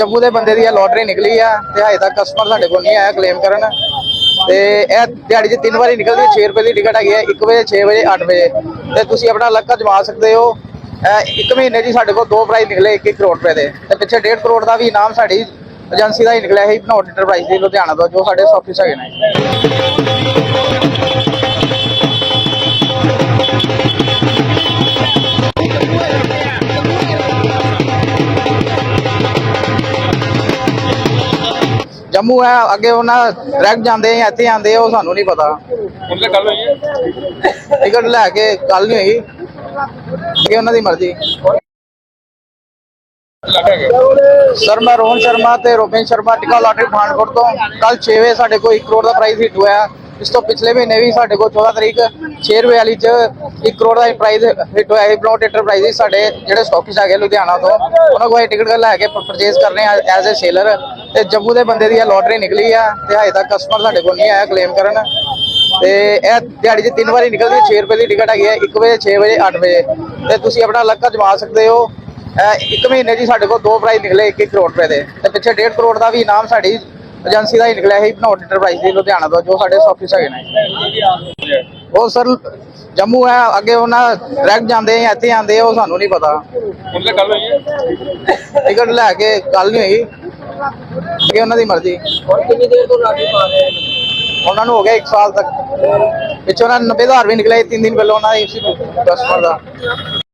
ਜੰਮੂ ਦੇ ਬੰਦੇ ਦੀ ਇਹ ਲੋਟਰੀ ਨਿਕਲੀ ਆ ਤੇ ਹਜੇ ਤੱਕ ਕਸਟਮਰ ਸਾਡੇ ਕੋਲ ਨਹੀਂ ਆਇਆ ਕਲੇਮ ਕਰਨ। ਤੇ ਇਹ ਦਿਹਾੜੀ 'ਚ ਤਿੰਨ ਵਾਰੀ ਨਿਕਲਦੀ ਹੈ 6 ਰੁਪਏ ਦੀ ਟਿਕਟ ਹੈਗੀ ਹੈ 1 ਵਜੇ 6 ਵਜੇ 8 ਵਜੇ। ਤੇ ਤੁਸੀਂ ਆਪਣਾ ਲੱਕ ਜਮਾ ਸਕਦੇ ਹੋ। ਇਹ ਇੱਕ ਮਹੀਨੇ 'ਚ ਸਾਡੇ ਕੋਲ ਦੋ ਪ੍ਰਾਈਜ਼ ਨਿਕਲੇ 1 ਕਰੋੜ ਰੁਪਏ ਦੇ। ਤੇ ਪਿੱਛੇ 1.5 ਕਰੋੜ ਦਾ ਵੀ ਇਨਾਮ ਸਾਡੀ ਏਜੰਸੀ ਦਾ ਹੀ ਨਿਕਲਿਆ ਸੀ ਬਨੋਟ ਇੰਟਰਪ੍ਰਾਈਜ਼ ਦੀ ਲੁਧਿਆਣਾ ਤੋਂ, ਜੋ ਸਾਡੇ ਆਫਿਸ ਹੈਗੇ ਨੇ। ਜੰਮੂ ਹੈ ਅੱਗੇ ਉਹਨਾਂ ਡਾਇਰੈਕਟ ਜਾਂਦੇ ਆ ਇੱਥੇ ਆਉਂਦੇ ਆ ਉਹ ਸਾਨੂੰ ਨਹੀਂ ਪਤਾ। ਉਹਨਾਂ ਗੱਲ ਹੋਈ ਹੈ? ਟਿਕਟ ਲੈ ਕੇ ਕੱਲ ਨਹੀਂ ਹੋਈ। ਅੱਗੇ ਉਹਨਾਂ ਦੀ ਮਰਜ਼ੀ। ਸਰ ਮੈਂ ਰੋਹਨ ਸ਼ਰਮਾ ਤੇ ਰੋਪਿਨ ਸ਼ਰਮਾ ਟਿਕਾ ਲਾਟਰੀ ਪਠਾਨਕੋਟ ਤੋਂ। ਕੱਲ 6 ਵਜੇ ਸਾਡੇ ਕੋਲ 1 ਕਰੋੜ ਦਾ ਪ੍ਰਾਈਜ਼ ਹਿੱਟ ਹੋਇਆ। ਇਸ ਤੋਂ ਪਿਛਲੇ ਮਹੀਨੇ ਵੀ ਸਾਡੇ ਕੋਲ 14 ਤਰੀਕ 6 ਰੁਪਏ ਵਾਲੀ ਚ 1 ਕਰੋੜ ਦਾ ਪ੍ਰਾਈਜ਼ ਹਿੱਟ ਹੋਇਆ। ਸੀ ਬਲੌਟ ਇੰਟਰਪ੍ਰਾਈਜ਼ ਸਾਡੇ ਜਿਹੜੇ ਸਟਾਕਿਸ ਹੈਗੇ ਲੁਧਿਆਣਾ ਤੋਂ। ਉਹਨਾਂ ਕੋਲ ਟਿਕਟ ਲੈ ਕੇ ਪਰਚੇਸ ਕਰਨੇ ਆ ਐਜ਼ ਅ ਸੇਲਰ ਤੇ ਜੰਮੂ ਦੇ ਬੰਦੇ ਦੀ ਇਹ ਲੋਟਰੀ ਨਿਕਲੀ ਆ ਤੇ ਹਜੇ ਤੱਕ ਕਸਟਮਰ ਸਾਡੇ ਕੋਲ ਨਹੀਂ ਆਇਆ ਕਲੇਮ ਕਰਨ। ਤੇ ਇਹ ਦਿਹਾੜੀ 'ਚ ਤਿੰਨ ਵਾਰੀ ਨਿਕਲਦੀ ਹੈ 6 ਰੁਪਏ ਦੀ ਟਿਕਟ ਹੈਗੀ ਹੈ 1 ਵਜੇ 6 ਵਜੇ 8 ਵਜੇ। ਤੇ ਤੁਸੀਂ ਆਪਣਾ ਲੱਕ ਜਮਾ ਸਕਦੇ ਹੋ। ਇੱਕ ਮਹੀਨੇ 'ਚ ਹੀ ਸਾਡੇ ਕੋਲ ਦੋ ਪ੍ਰਾਈਜ਼ ਨਿਕਲੇ 1 ਕਰੋੜ ਰੁਪਏ ਦੇ। ਤੇ ਪਿੱਛੇ 1.5 ਕਰੋੜ ਦਾ ਵੀ ਇਨਾਮ ਸਾਡੀ ਏਜੰਸੀ ਦਾ ਹੀ ਨਿਕਲਿਆ ਸੀ ਬਨੋਟ ਇੰਟਰਪ੍ਰਾਈਜ਼ ਦੀ ਲੁਧਿਆਣਾ ਤੋਂ ਜੋ ਸਾਡੇ ਆਫਿਸ ਹੈਗੇ ਨੇ। ਉਹ ਸਰ ਜੰਮੂ ਹੈ ਅੱਗੇ ਉਹਨਾਂ ਡਾਇਰੈਕਟ ਜਾਂਦੇ ਆ ਇੱਥੇ ਆਉਂਦੇ ਆ ਉਹ ਸਾਨੂੰ ਨਹੀਂ ਪਤਾ। ਉਹਨਾਂ ਗੱਲ ਹੋਈ ਹੈ। ਟਿਕਟ ਲੈ ਕੇ ਕੱਲ ਨਹੀਂ ਹੋਈ। ਅੱਗੇ ਉਹਨਾਂ ਦੀ ਮਰਜ਼ੀ। ਹੁਣ ਕਿੰਨੀ ਦੇਰ ਤੋਂ ਲਾਟਰੀ ਪਾ ਰਹੇ ਨੇ? ਉਹਨਾਂ ਨੂੰ ਹੋ ਗਿਆ 1 ਸਾਲ ਤੱਕ। ਪਿੱਛੋਂ ਉਹਨਾਂ 90000 ਵੀ ਨਿਕਲੇ 3 ਦਿਨ ਪਹਿਲਾਂ ਉਹਨਾਂ ਦੀ ਕਸਟਮਰ ਦਾ।